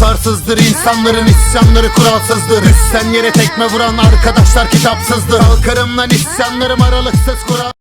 tutarsızdır insanların isyanları kuralsızdır. Üstten yere tekme vuran arkadaşlar kitapsızdır. Kalkarım lan isyanlarım aralıksız kural